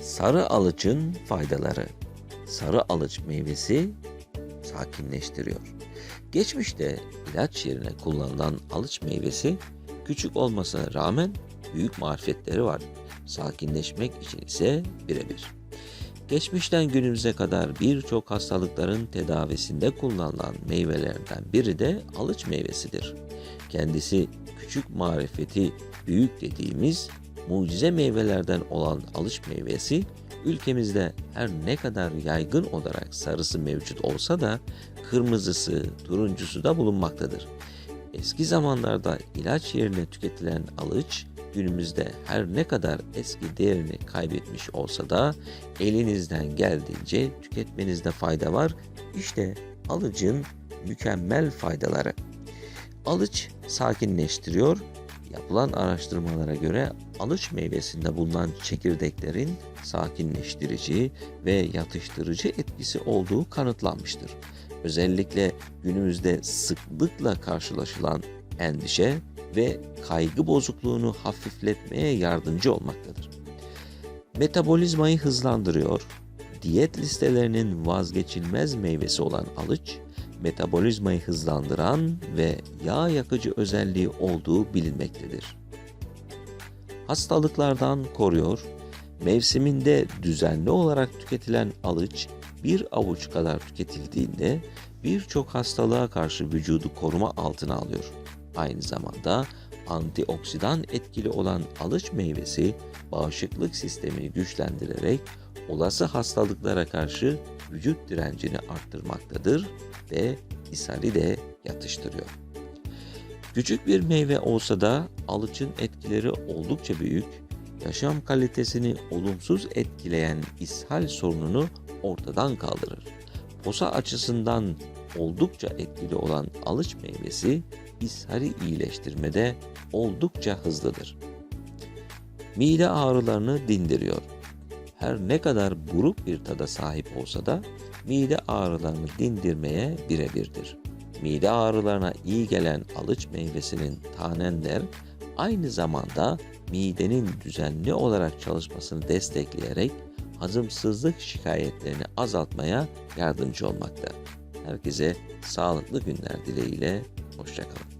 Sarı alıcın faydaları. Sarı alıç meyvesi sakinleştiriyor. Geçmişte ilaç yerine kullanılan alıç meyvesi küçük olmasına rağmen büyük marifetleri var. Sakinleşmek için ise birebir. Geçmişten günümüze kadar birçok hastalıkların tedavisinde kullanılan meyvelerden biri de alıç meyvesidir. Kendisi küçük marifeti büyük dediğimiz mucize meyvelerden olan alıç meyvesi ülkemizde her ne kadar yaygın olarak sarısı mevcut olsa da kırmızısı, turuncusu da bulunmaktadır. Eski zamanlarda ilaç yerine tüketilen alıç günümüzde her ne kadar eski değerini kaybetmiş olsa da elinizden geldiğince tüketmenizde fayda var. İşte alıcın mükemmel faydaları. Alıç sakinleştiriyor. Yapılan araştırmalara göre alıç meyvesinde bulunan çekirdeklerin sakinleştirici ve yatıştırıcı etkisi olduğu kanıtlanmıştır. Özellikle günümüzde sıklıkla karşılaşılan endişe ve kaygı bozukluğunu hafifletmeye yardımcı olmaktadır. Metabolizmayı hızlandırıyor. Diyet listelerinin vazgeçilmez meyvesi olan alıç, metabolizmayı hızlandıran ve yağ yakıcı özelliği olduğu bilinmektedir. Hastalıklardan koruyor, mevsiminde düzenli olarak tüketilen alıç bir avuç kadar tüketildiğinde birçok hastalığa karşı vücudu koruma altına alıyor. Aynı zamanda antioksidan etkili olan alıç meyvesi bağışıklık sistemini güçlendirerek olası hastalıklara karşı vücut direncini arttırmaktadır ve ishali de yatıştırıyor. Küçük bir meyve olsa da alıçın etkileri oldukça büyük, yaşam kalitesini olumsuz etkileyen ishal sorununu ortadan kaldırır. Posa açısından oldukça etkili olan alıç meyvesi ishali iyileştirmede oldukça hızlıdır. Mide ağrılarını dindiriyor. Her ne kadar buruk bir tada sahip olsa da mide ağrılarını dindirmeye birebirdir. Mide ağrılarına iyi gelen alıç meyvesinin tanenler aynı zamanda midenin düzenli olarak çalışmasını destekleyerek hazımsızlık şikayetlerini azaltmaya yardımcı olmakta. Herkese sağlıklı günler dileğiyle, hoşçakalın.